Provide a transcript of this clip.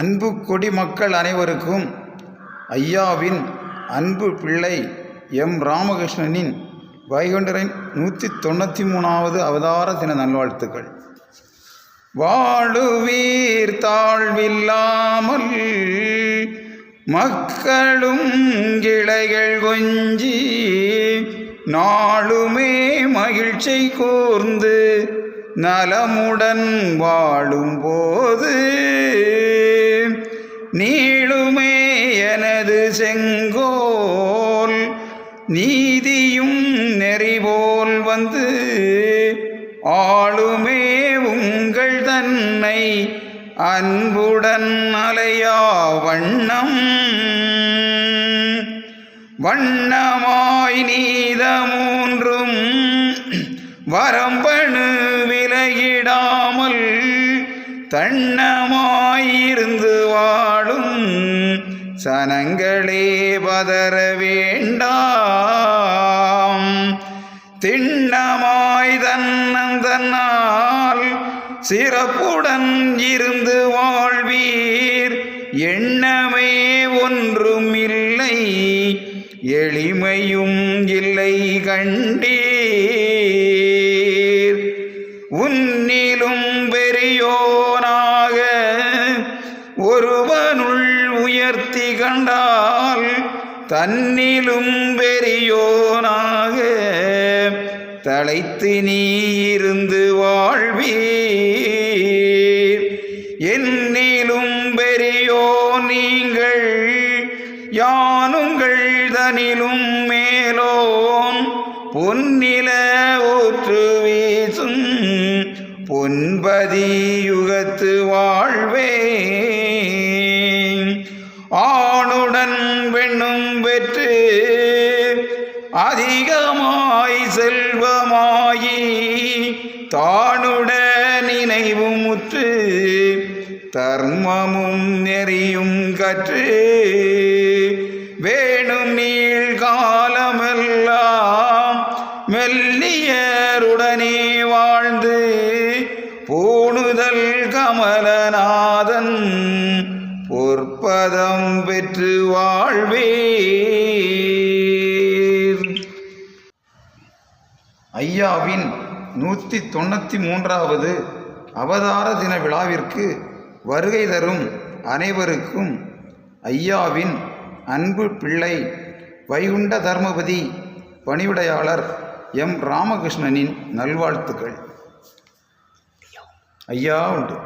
அன்பு கொடி மக்கள் அனைவருக்கும் ஐயாவின் அன்பு பிள்ளை எம் ராமகிருஷ்ணனின் வைகுண்டரின் நூற்றி தொண்ணூற்றி மூணாவது அவதார தின நல்வாழ்த்துக்கள். வாழுவீர் தாழ்வில்லாமல் மக்களும் கிளைகள் கொஞ்சி நாளுமே மகிழ்ச்சி கூர்ந்து நலமுடன் வாழும்போது நீளுமே எனது செங்கோல் நீதியும் நெறிபோல் வந்து ஆளுமே உங்கள் தன்னை அன்புடன் அலையா வண்ணம். வண்ணமாய் நீத மூன்றும் வரம்ப தன்னமாயிருந்து வாழும் சனங்களே பதற வேண்டாம். திண்ணமாய் தன்னந்தன்னால் சிறப்புடன் இருந்து வாழ்வீர். எண்ணமே ஒன்றும் இல்லை எளிமையும் இல்லை கண்டீர். உன்னிலும் பெரியோனாக தன்னிலும் பெரியோனாக தலைத்து நீ இருந்து வாழ்வீர். என்னிலும் பெரியோ நீங்கள் யானுங்கள் தனிலும் மேலோன். பொன்னில ஊற்று வீசும் பொன்பதி யுகத்து வாழ்வேன். ஆணுடன் பெண்ணும் பெற்று அதிகமாய் செல்வமாயி தானுட நினைவும் முற்று தர்மமும் நெறியும் கற்று பதம் பெற்று வாழ்வே ஐயாவின் நூற்றி தொண்ணூற்றி மூன்றாவது அவதார தின விழாவிற்கு வருகை தரும் அனைவருக்கும் ஐயாவின் அன்பு பிள்ளை வைகுண்ட தர்மபதி பணிவிடையாளர் எம் ராமகிருஷ்ணனின் நல்வாழ்த்துக்கள். ஐயா உண்டு.